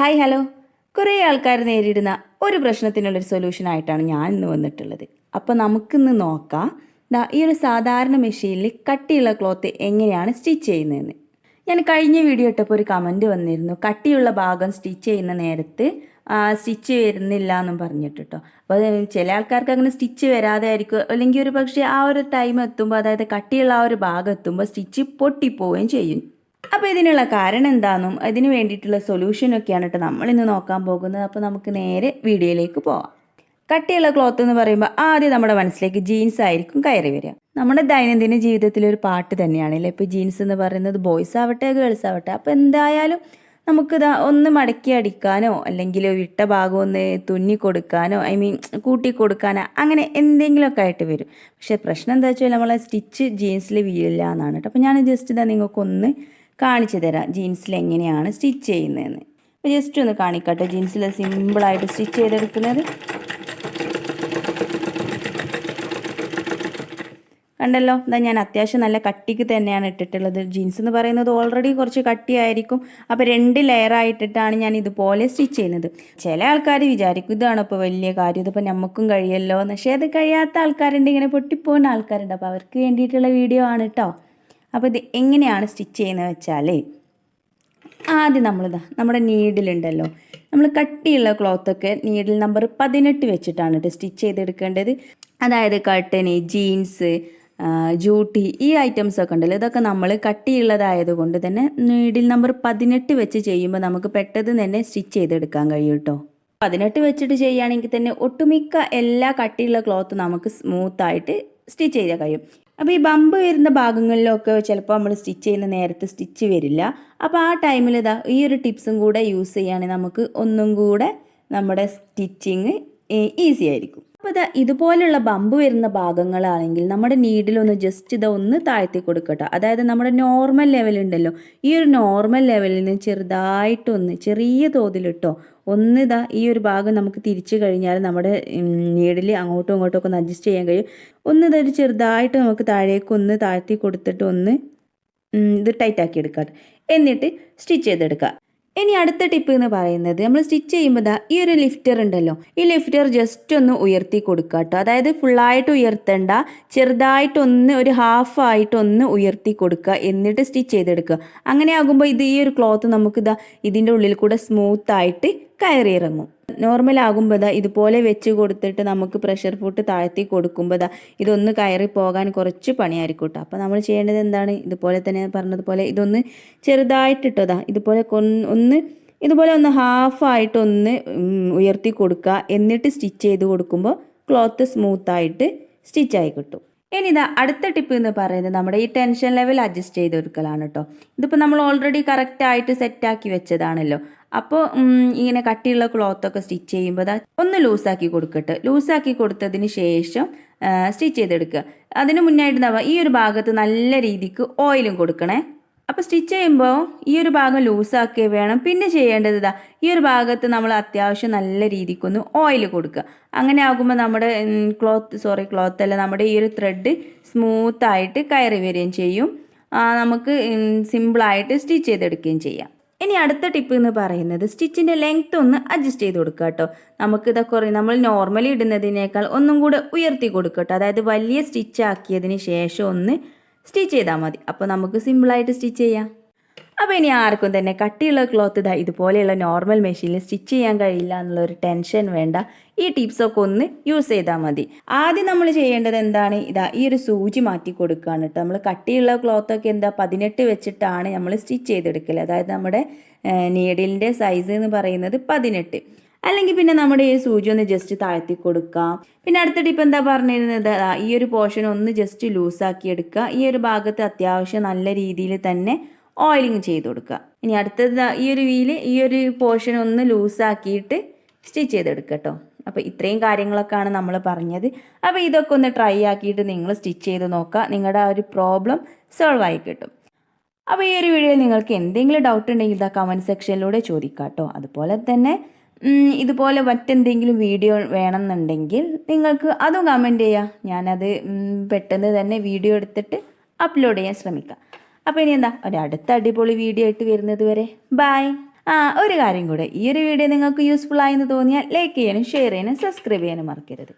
Hi hello. കുറേ ആൾക്കാർ നേരിടുന്ന ഒരു പ്രശ്നത്തിനുള്ളൊരു സൊല്യൂഷൻ ആയിട്ടാണ് ഞാൻ ഇന്ന് വന്നിട്ടുള്ളത്. അപ്പോൾ നമുക്കിന്ന് നോക്കാം ദാ ഈ ഒരു സാധാരണ മെഷീനിൽ കട്ടിയുള്ള ക്ലോത്ത് എങ്ങനെയാണ് സ്റ്റിച്ച് ചെയ്യുന്നതെന്ന്. ഞാൻ കഴിഞ്ഞ വീഡിയോ ഇട്ടപ്പോൾ ഒരു കമന്റ് വന്നിരുന്നു കട്ടിയുള്ള ഭാഗം സ്റ്റിച്ച് ചെയ്യുന്ന നേരത്ത് സ്റ്റിച്ച് വരുന്നില്ല എന്നും പറഞ്ഞിട്ടോ അപ്പോൾ ചില ആൾക്കാർക്ക് അങ്ങനെ സ്റ്റിച്ച് വരാതെ ആയിരിക്കും. അല്ലെങ്കിൽ ഒരു പക്ഷേ ആ ഒരു ടൈം എത്തുമ്പോൾ അതായത് കട്ടിയുള്ള ആ ഒരു ഭാഗം എത്തുമ്പോൾ സ്റ്റിച്ച് പൊട്ടിപ്പോവുകയും ചെയ്യും. അപ്പോൾ ഇതിനുള്ള കാരണം എന്താണെന്നും അതിന് വേണ്ടിയിട്ടുള്ള സൊല്യൂഷനൊക്കെയാണ് കേട്ടോ നമ്മളിന്ന് നോക്കാൻ പോകുന്നത്. അപ്പോൾ നമുക്ക് നേരെ വീഡിയോയിലേക്ക് പോവാം. കട്ടിയുള്ള ക്ലോത്ത് എന്ന് പറയുമ്പോൾ ആദ്യം നമ്മുടെ മനസ്സിലേക്ക് ജീൻസ് ആയിരിക്കും കയറി വരിക. നമ്മുടെ ദൈനംദിന ജീവിതത്തിലെ ഒരു പാട്ട് തന്നെയാണല്ലേ ഇപ്പോൾ ജീൻസ് എന്ന് പറയുന്നത് ബോയ്സ് ആവട്ടെ ഗേൾസ് ആവട്ടെ. അപ്പോൾ എന്തായാലും നമുക്ക് ഇതാ ഒന്ന് മടക്കി അടിക്കാനോ അല്ലെങ്കിൽ വിട്ട ഭാഗം ഒന്ന് തുന്നി കൊടുക്കാനോ ഐ മീൻ കൂട്ടി കൊടുക്കാനോ അങ്ങനെ എന്തെങ്കിലുമൊക്കെ ആയിട്ട് വരും. പക്ഷേ പ്രശ്നം എന്താ വെച്ചാൽ നമ്മളെ സ്റ്റിച്ച് ജീൻസിൽ വീഴില്ല എന്നാണ് കേട്ടോ അപ്പോൾ ഞാൻ ജസ്റ്റ് ഇതാ നിങ്ങൾക്കൊന്ന് കാണിച്ചു തരാം ജീൻസിൽ എങ്ങനെയാണ് സ്റ്റിച്ച് ചെയ്യുന്നതെന്ന്. ജസ്റ്റ് ഒന്ന് കാണിക്കട്ടെ ജീൻസിൽ സിമ്പിളായിട്ട് സ്റ്റിച്ച് ചെയ്തെടുക്കുന്നത്. കണ്ടല്ലോ എന്താ ഞാൻ അത്യാവശ്യം നല്ല കട്ടിക്ക് തന്നെയാണ് ഇട്ടിട്ടുള്ളത്. ജീൻസ് എന്ന് പറയുന്നത് ഓൾറെഡി കുറച്ച് കട്ടിയായിരിക്കും. അപ്പോൾ രണ്ട് ലെയർ ആയിട്ടിട്ടാണ് ഞാൻ ഇതുപോലെ സ്റ്റിച്ച് ചെയ്യുന്നത്. ചില ആൾക്കാർ വിചാരിക്കും ഇതാണ് ഇപ്പോൾ വലിയ കാര്യം ഇതിപ്പോൾ നമുക്കും കഴിയല്ലോ എന്ന്. പക്ഷേ അത് കഴിയാത്ത ആൾക്കാരുണ്ട് ഇങ്ങനെ പൊട്ടിപ്പോകുന്ന ആൾക്കാരുണ്ട്. അപ്പോൾ അവർക്ക് വേണ്ടിയിട്ടുള്ള വീഡിയോ ആണ് കേട്ടോ അപ്പോൾ ഇത് എങ്ങനെയാണ് സ്റ്റിച്ച് ചെയ്യുന്നത് വെച്ചാൽ ആദ്യം നമ്മളിതാ നമ്മുടെ നീഡിലുണ്ടല്ലോ നമ്മൾ കട്ടിയുള്ള ക്ലോത്തൊക്കെ നീഡിൽ നമ്പർ പതിനെട്ട് വെച്ചിട്ടാണ് കേട്ടോ സ്റ്റിച്ച് ചെയ്തെടുക്കേണ്ടത്. അതായത് കട്ടന് ജീൻസ് ജൂട്ടി ഈ ഐറ്റംസ് ഒക്കെ ഉണ്ടല്ലോ. ഇതൊക്കെ നമ്മൾ കട്ടിയുള്ളതായത് കൊണ്ട് തന്നെ നീഡിൽ നമ്പർ പതിനെട്ട് വെച്ച് ചെയ്യുമ്പോൾ നമുക്ക് പെട്ടെന്ന് തന്നെ സ്റ്റിച്ച് ചെയ്തെടുക്കാൻ കഴിയും കേട്ടോ പതിനെട്ട് വെച്ചിട്ട് ചെയ്യുകയാണെങ്കിൽ തന്നെ ഒട്ടുമിക്ക എല്ലാ കട്ടിയുള്ള ക്ലോത്ത് നമുക്ക് സ്മൂത്തായിട്ട് സ്റ്റിച്ച് ചെയ്താൽ കഴിയും. അപ്പോൾ ഈ ബമ്പ് വരുന്ന ഭാഗങ്ങളിലൊക്കെ ചിലപ്പോൾ നമ്മൾ സ്റ്റിച്ച് ചെയ്യുന്ന നേരത്തെ സ്റ്റിച്ച് വരില്ല. അപ്പോൾ ആ ടൈമിൽ ഇതാ ഈ ഒരു ടിപ്സും കൂടെ യൂസ് ചെയ്യുകയാണെങ്കിൽ നമുക്ക് ഒന്നും കൂടെ നമ്മുടെ സ്റ്റിച്ചിങ് ഈസി ആയിരിക്കും. അപ്പോൾ ഇതാ ഇതുപോലെയുള്ള ബമ്പ് വരുന്ന ഭാഗങ്ങളാണെങ്കിൽ നമ്മുടെ നീഡിലൊന്ന് ജസ്റ്റ് ഇത് ഒന്ന് താഴ്ത്തി കൊടുക്കട്ടെ. അതായത് നമ്മുടെ നോർമൽ ലെവലുണ്ടല്ലോ ഈ ഒരു നോർമൽ ലെവലിൽ നിന്ന് ചെറുതായിട്ടൊന്ന് ചെറിയ തോതിലിട്ടോ ഒന്ന് ഇതാ ഈ ഒരു ഭാഗം നമുക്ക് തിരിച്ചു കഴിഞ്ഞാൽ നമ്മുടെ നീഡിൽ അങ്ങോട്ടും ഇങ്ങോട്ടും ഒക്കെ ഒന്ന് അഡ്ജസ്റ്റ് ചെയ്യാൻ കഴിയും. ഒന്ന് ഇതൊരു ചെറുതായിട്ട് നമുക്ക് താഴേക്ക് ഒന്ന് താഴ്ത്തി കൊടുത്തിട്ട് ഒന്ന് ഇത് ടൈറ്റാക്കി എടുക്കുക എന്നിട്ട് സ്റ്റിച്ച് ചെയ്തെടുക്കുക. ഇനി അടുത്ത ടിപ്പ് എന്ന് പറയുന്നത് നമ്മൾ സ്റ്റിച്ച് ചെയ്യുമ്പോൾ ദാ ഈ ഒരു ലിഫ്റ്റർ ഉണ്ടല്ലോ. ഈ ലിഫ്റ്റർ ജസ്റ്റ് ഒന്ന് ഉയർത്തി കൊടുക്കുക കേട്ടോ. അതായത് ഫുള്ളായിട്ട് ഉയർത്തണ്ട ചെറുതായിട്ടൊന്ന് ഒരു ഹാഫ് ആയിട്ടൊന്ന് ഉയർത്തി കൊടുക്കുക എന്നിട്ട് സ്റ്റിച്ച് ചെയ്തെടുക്കുക. അങ്ങനെ ആകുമ്പോൾ ഇത് ഈ ഒരു ക്ലോത്ത് നമുക്ക് ഇതാ ഇതിന്റെ ഉള്ളിൽ കൂടെ സ്മൂത്ത് ആയിട്ട് കയറി ഇറങ്ങും നോർമൽ ആകുമ്പോൾ ഇതാ ഇതുപോലെ വെച്ച് കൊടുത്തിട്ട് നമുക്ക് പ്രഷർ ഫുഡ് താഴ്ത്തി കൊടുക്കുമ്പോൾ ഇതാ ഇതൊന്ന് കയറി പോകാൻ കുറച്ച് പണിയായിരിക്കും കേട്ടോ അപ്പോൾ നമ്മൾ ചെയ്യേണ്ടത് എന്താണ്? ഇതുപോലെ തന്നെ പറഞ്ഞതുപോലെ ഇതൊന്ന് ചെറുതായിട്ടിട്ടതാ. ഇതുപോലെ ഒന്ന് ഇതുപോലെ ഒന്ന് ഹാഫ് ഹാഫായിട്ടൊന്ന് ഉയർത്തി കൊടുക്കുക. എന്നിട്ട് സ്റ്റിച്ച് ചെയ്ത് കൊടുക്കുമ്പോൾ ക്ലോത്ത് സ്മൂത്തായിട്ട് സ്റ്റിച്ചായി കിട്ടും. ഇനി ഇതാ അടുത്ത ടിപ്പ് എന്ന് പറയുന്നത് നമ്മുടെ ഈ ടെൻഷൻ ലെവൽ അഡ്ജസ്റ്റ് ചെയ്ത് കൊടുക്കലാണ് കേട്ടോ ഇതിപ്പോൾ നമ്മൾ ഓൾറെഡി കറക്റ്റായിട്ട് സെറ്റാക്കി വെച്ചതാണല്ലോ. അപ്പോൾ ഇങ്ങനെ കട്ടിയുള്ള ക്ലോത്തൊക്കെ സ്റ്റിച്ച് ചെയ്യുമ്പോൾ അതാ ഒന്ന് ലൂസാക്കി കൊടുക്കട്ടെ. ലൂസാക്കി കൊടുത്തതിന് ശേഷം സ്റ്റിച്ച് ചെയ്തെടുക്കുക. അതിന് മുന്നായിട്ട് ഈ ഒരു ഭാഗത്ത് നല്ല രീതിക്ക് ഓയിലും കൊടുക്കണേ. അപ്പോൾ സ്റ്റിച്ച് ചെയ്യുമ്പോൾ ഈ ഒരു ഭാഗം ലൂസാക്കി വേണം. പിന്നെ ചെയ്യേണ്ടത് ഇതാ ഈ ഒരു ഭാഗത്ത് നമ്മൾ അത്യാവശ്യം നല്ല രീതിക്കൊന്ന് ഓയിൽ കൊടുക്കുക. അങ്ങനെ ആകുമ്പോൾ നമ്മുടെ ക്ലോത്ത് സോറി ക്ലോത്ത് അല്ല നമ്മുടെ ഈ ഒരു ത്രെഡ് സ്മൂത്തായിട്ട് കയറി വരികയും ചെയ്യും. നമുക്ക് സിമ്പിളായിട്ട് സ്റ്റിച്ച് ചെയ്തെടുക്കുകയും ചെയ്യാം. ഇനി അടുത്ത ടിപ്പ് എന്ന് പറയുന്നത് സ്റ്റിച്ചിന്റെ ലെങ്ത് ഒന്ന് അഡ്ജസ്റ്റ് ചെയ്ത് കൊടുക്കുക കേട്ടോ. നമുക്കിത് കുറേ നമ്മൾ നോർമലി ഇടുന്നതിനേക്കാൾ ഒന്നും കൂടെ ഉയർത്തി കൊടുക്കട്ടോ അതായത് വലിയ സ്റ്റിച്ച് ആക്കിയതിന് ശേഷം ഒന്ന് സ്റ്റിച്ച് ചെയ്താൽ മതി. അപ്പോൾ നമുക്ക് സിമ്പിളായിട്ട് സ്റ്റിച്ച് ചെയ്യാം. അപ്പോൾ ഇനി ആർക്കും തന്നെ കട്ടിയുള്ള ക്ലോത്ത് ഇതാ ഇതുപോലെയുള്ള നോർമൽ മെഷീനിൽ സ്റ്റിച്ച് ചെയ്യാൻ കഴിയില്ല എന്നുള്ളൊരു ടെൻഷൻ വേണ്ട. ഈ ടിപ്സൊക്കെ ഒന്ന് യൂസ് ചെയ്താൽ മതി. ആദ്യം നമ്മൾ ചെയ്യേണ്ടത് എന്താണ്? ഇതാ ഈ ഒരു സൂചി മാറ്റി കൊടുക്കുകയാണ് കേട്ടോ നമ്മൾ കട്ടിയുള്ള ക്ലോത്തൊക്കെ എന്താ പതിനെട്ട് വെച്ചിട്ടാണ് നമ്മൾ സ്റ്റിച്ച് ചെയ്തെടുക്കൽ അതായത് നമ്മുടെ നീഡിലിന്റെ സൈസ് എന്ന് പറയുന്നത് പതിനെട്ട്. അല്ലെങ്കിൽ പിന്നെ നമ്മുടെ ഈ സൂചി ഒന്ന് ജസ്റ്റ് താഴ്ത്തി കൊടുക്കാം. പിന്നെ അടുത്ത ടിപ്പ് എന്താ പറഞ്ഞിരുന്നത്? ഈ ഒരു പോർഷൻ ഒന്ന് ജസ്റ്റ് ലൂസാക്കി എടുക്കുക. ഈ ഒരു ഭാഗത്ത് അത്യാവശ്യം നല്ല രീതിയിൽ തന്നെ ഓയിലിങ് ചെയ്ത് കൊടുക്കുക. ഇനി അടുത്തത് ഈ ഒരു വീൽ ഈ ഒരു പോർഷൻ ഒന്ന് ലൂസാക്കിയിട്ട് സ്റ്റിച്ച് ചെയ്തെടുക്കുക കേട്ടോ. അപ്പോൾ ഇത്രയും കാര്യങ്ങളൊക്കെയാണ് നമ്മൾ പറഞ്ഞത്. അപ്പോൾ ഇതൊക്കെ ഒന്ന് ട്രൈ ആക്കിയിട്ട് നിങ്ങൾ സ്റ്റിച്ച് ചെയ്ത് നോക്കുക. നിങ്ങളുടെ ആ ഒരു പ്രോബ്ലം സോൾവ് ആയി കിട്ടും. അപ്പോൾ ഈ ഒരു വീഡിയോയിൽ നിങ്ങൾക്ക് എന്തെങ്കിലും ഡൗട്ട് ഉണ്ടെങ്കിൽ ഇതാ കമന്റ് സെക്ഷനിലൂടെ ചോദിക്കാം കേട്ടോ. അതുപോലെ തന്നെ ഇതുപോലെ മറ്റെന്തെങ്കിലും വീഡിയോ വേണമെന്നുണ്ടെങ്കിൽ നിങ്ങൾക്ക് അതും കമന്റ് ചെയ്യുക ഞാനത് പെട്ടെന്ന് തന്നെ വീഡിയോ എടുത്തിട്ട് അപ്ലോഡ് ചെയ്യാൻ ശ്രമിക്കാം. അപ്പോൾ ഇനി എന്താ ഒരടുത്ത അടിപൊളി വീഡിയോ ആയിട്ട് വരുന്നത് വരെ. ബായ് ആ ഒരു കാര്യം കൂടെ. ഈ ഒരു വീഡിയോ നിങ്ങൾക്ക് യൂസ്ഫുൾ ആയെന്ന് തോന്നിയാൽ ലൈക്ക് ചെയ്യാനും ഷെയർ ചെയ്യാനും സബ്സ്ക്രൈബ് ചെയ്യാനും മറക്കരുത്.